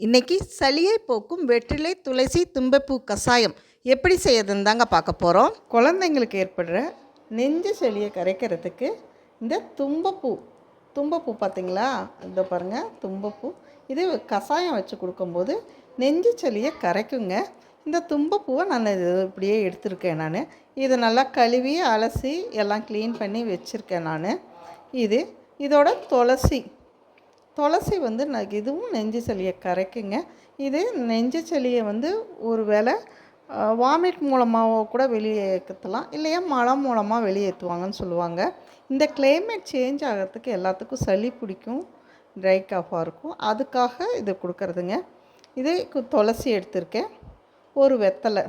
இன்றைக்கி சளியை போக்கும் வெற்றிலை துளசி தும்பப்பூ கஷாயம் எப்படி செய்யறதுன்னு தாங்க பார்க்க போகிறோம் குழந்தைங்களுக்கு ஏற்படுற நெஞ்சு சளியை கரைக்கிறதுக்கு இந்த தும்பப்பூ தும்பப்பூ பார்த்தீங்களா? இந்த பாருங்கள் தும்பப்பூ. இது கஷாயம் வச்சு கொடுக்கும்போது நெஞ்சு சளியை கரைக்குங்க. இந்த தும்பப்பூவை நான் இது இப்படியே எடுத்திருக்கேன் நான். இதை நல்லா கழுவி அலசி எல்லாம் க்ளீன் பண்ணி வச்சுருக்கேன் நான். இது இதோட துளசி. துளசி வந்து நான் இதுவும் நெஞ்சு சளியை கரைக்குங்க. இது நெஞ்சு சளியை வந்து ஒரு வேளை வாமிட் மூலமாக கூட வெளியேற்றலாம் இல்லையா மலம் மூலமாக வெளியேற்றுவாங்கன்னு சொல்லுவாங்க. இந்த கிளைமேட் சேஞ்ச் ஆகிறதுக்கு எல்லாத்துக்கும் சளி பிடிக்கும் ட்ரை காஃபாக இருக்கும். அதுக்காக இது கொடுக்குறதுங்க. இது கு- துளசி எடுத்திருக்கேன். ஒரு வெத்தலை.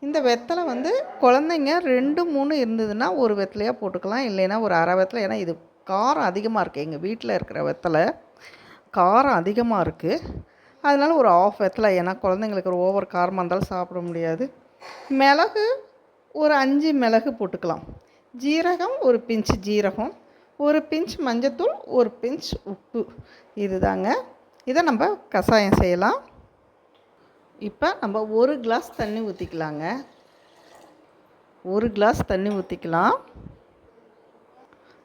இந்த வெத்தலை வந்து குழந்தைங்க ரெண்டு மூணு இருந்ததுன்னா ஒரு வெத்தலையாக போட்டுக்கலாம் இல்லைன்னா ஒரு அரை வெத்தலை. ஏன்னா இது காரம் அதிகமாக இருக்குது எங்கள் வீட்டில் இருக்கிற வெத்தலை காரம் அதிகமாக இருக்குது அதனால ஒரு ஆஃப் வெத்தலை ஏன்னா குழந்தைங்களுக்கு ஒரு ஓவர் காரமாக இருந்தாலும் சாப்பிட முடியாது. மிளகு ஒரு அஞ்சு மிளகு போட்டுக்கலாம். ஜீரகம் ஒரு பிஞ்சு ஜீரகம் ஒரு பிஞ்ச் மஞ்சத்தூள் ஒரு பிஞ்ச் உப்பு. இதுதாங்க. இதை நம்ம கஷாயம் செய்யலாம். இப்போ நம்ம ஒரு கிளாஸ் தண்ணி ஊற்றிக்கலாங்க ஒரு கிளாஸ் தண்ணி ஊற்றிக்கலாம்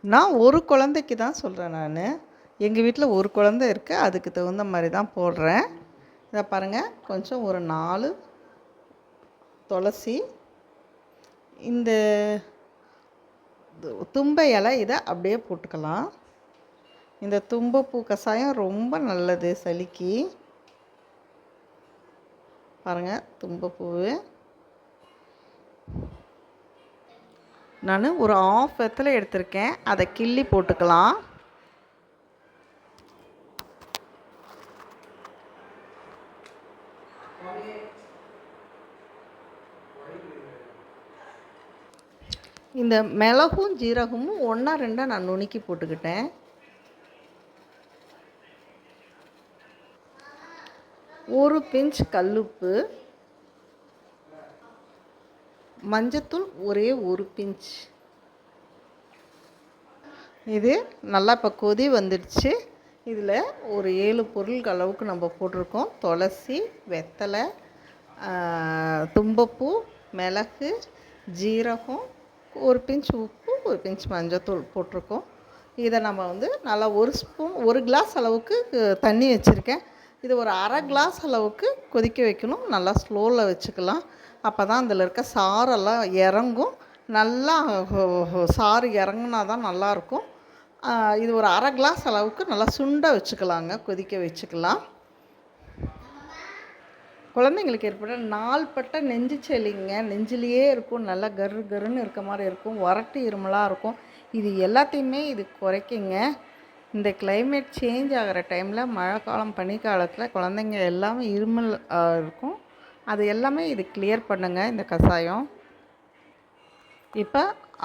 நான் ஒரு குழந்தைக்கு தான் சொல்கிறேன் நான். எங்கள் வீட்டில் ஒரு குழந்தை இருக்குது அதுக்கு தகுந்த மாதிரி தான் போடுறேன். இதை பாருங்கள் கொஞ்சம் ஒரு நாலு துளசி. இந்த து- தும்பை இலை இதை அப்படியே போட்டுக்கலாம். இந்த தும்பப்பூ கஷாயம் ரொம்ப நல்லது சளிக்கு. பாருங்கள் தும்பப்பூ நான் ஒரு ஆஃப் வெத்தலை எடுத்திருக்கேன். அதை கிள்ளி போட்டுக்கலாம். இந்த மிளகும் ஜீரகமும் ஒன்றா ரெண்டாக நான் நுணுக்கி போட்டுக்கிட்டேன். ஒரு பிஞ்ச் கல்லுப்பு. மஞ்சத்தூள் ஒரே ஒரு பிஞ்ச். இது நல்லா இப்போ கொதி வந்துடுச்சு. இதில் ஒரு ஏழு பொருள் அளவுக்கு நம்ம போட்டிருக்கோம். துளசி வெத்தலை தும்பப்பூ மிளகு ஜீரகம் ஒரு பிஞ்ச் உப்பு ஒரு பிஞ்ச் மஞ்சத்தூள் போட்டிருக்கோம். இதை நம்ம வந்து நல்லா ஒரு ஸ்பூன் ஒரு கிளாஸ் அளவுக்கு தண்ணி வச்சுருக்கேன். இது ஒரு அரை கிளாஸ் அளவுக்கு கொதிக்க வைக்கணும். நல்லா ஸ்லோவில் வச்சுக்கலாம். அப்போ தான் அதில் இருக்க சாரெல்லாம் இறங்கும். நல்லா சாறு இறங்குனா தான் நல்லாயிருக்கும் இது ஒரு அரை கிளாஸ் அளவுக்கு நல்லா சுண்ட வச்சுக்கலாங்க கொதிக்க வச்சுக்கலாம். குழந்தைங்களுக்கு ஏற்பட நாள்பட்ட நெஞ்சு செலிங்க. நெஞ்சிலேயே இருக்கும் நல்லா கரு கருன்னு இருக்க மாதிரி இருக்கும் வறட்டு இருமலாக இருக்கும். இது எல்லாத்தையுமே இது குறைக்குங்க. இந்த கிளைமேட் சேஞ்ச் ஆகிற டைமில் மழை காலம் பனிக்காலத்தில் குழந்தைங்க எல்லாமே இருமல் இருக்கும். அது எல்லாமே இது கிளியர் பண்ணுங்கள் இந்த கஷாயம். இப்போ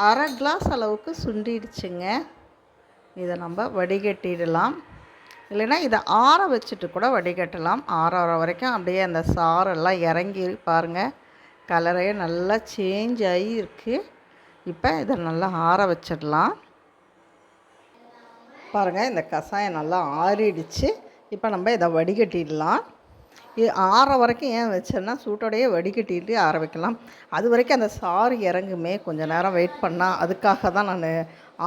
அரை கிளாஸ் அளவுக்கு சுண்டிடுச்சுங்க. இதை நம்ம வடிகட்டிடலாம். இல்லைன்னா இதை ஆற வச்சுட்டு கூட வடிகட்டலாம். ஆற வரைக்கும் அப்படியே அந்த சாரெல்லாம் இறங்கி பாருங்கள் கலரே நல்லா சேஞ்ச் ஆகி இருக்குது இப்போ இதை நல்லா ஆற வச்சிடலாம். பாருங்கள் இந்த கஷாயம் நல்லா ஆறிடுச்சு. இப்போ நம்ம இதை வடிகட்டிடலாம். இது ஆற வரைக்கும் ஏன் வச்சேன்னா சூட்டோடையே வடிகட்டிட்டு ஆற வைக்கலாம். அது வரைக்கும் அந்த சாறு இறங்குமே. கொஞ்ச நேரம் வெயிட் பண்ணால் அதுக்காக தான் நான்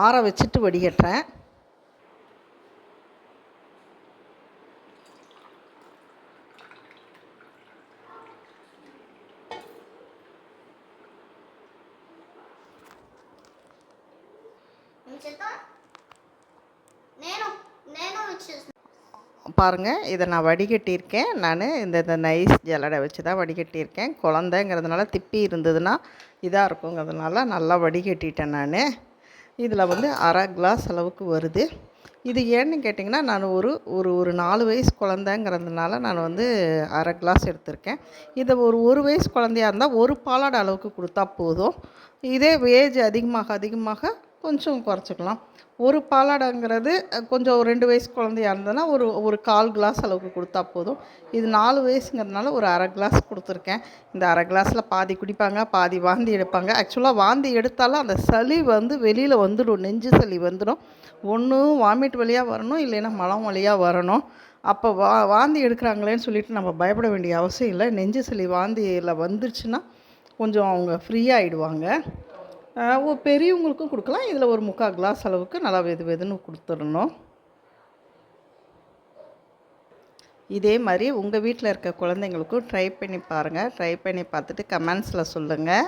ஆற வச்சுட்டு வடிகட்டுறேன். பாருங்கள் இதை நான் வடிகட்டியிருக்கேன். நான் இந்த இந்த நைஸ் ஜல்லடை வச்சு தான் வடிகட்டியிருக்கேன். குழந்தைங்கிறதுனால திப்பி இருந்ததுன்னா இதாக இருக்குங்கிறதுனால நல்லா வடிகட்டிட்டேன் நான். இதில் வந்து அரை கிளாஸ் அளவுக்கு வருது. இது ஏன்னு கேட்டிங்கன்னா நான் ஒரு ஒரு ஒரு நாலு வயசு குழந்தைங்கிறதுனால நான் வந்து அரை கிளாஸ் எடுத்திருக்கேன். இதை ஒரு ஒரு வயசு குழந்தையா இருந்தால் ஒரு பாலாடை அளவுக்கு கொடுத்தா போதும். இதே ஏஜ் அதிகமாக அதிகமாக கொஞ்சம் குறைச்சிக்கலாம். ஒரு பாலாடைங்கிறது கொஞ்சம் ஒரு ரெண்டு வயசு குழந்தையா இருந்ததுன்னா ஒரு ஒரு கால் கிளாஸ் அளவுக்கு கொடுத்தா போதும். இது நாலு வயசுங்கிறதுனால ஒரு அரை கிளாஸ் கொடுத்துருக்கேன். இந்த அரை கிளாஸில் பாதி குடிப்பாங்க பாதி வாந்தி எடுப்பாங்க. ஆக்சுவலாக வாந்தி எடுத்தாலும் அந்த சளி வந்து வெளியில் வந்துடும். நெஞ்சு சளி வந்துடும். ஒன்று வாமிட் வழியாக வரணும் இல்லைன்னா மலம் வழியாக வரணும். அப்போ வா வாந்தி எடுக்கிறாங்களேன்னு சொல்லிட்டு நம்ம பயப்பட வேண்டிய அவசியம் இல்லை. நெஞ்சு சளி வாந்தியில் வந்துருச்சுன்னா கொஞ்சம் அவங்க ஃப்ரீயாகிடுவாங்க பெரியவங்களுக்கும் கொடுக்கலாம். இதில் ஒரு முக்கால் கிளாஸ் அளவுக்கு நல்லா வெது வெதுன்னு கொடுத்துடணும். இதே மாதிரி உங்கள் வீட்டில் இருக்க குழந்தைங்களுக்கும் ட்ரை பண்ணி பாருங்கள் ட்ரை பண்ணி பார்த்துட்டு கமெண்ட்ஸில் சொல்லுங்கள்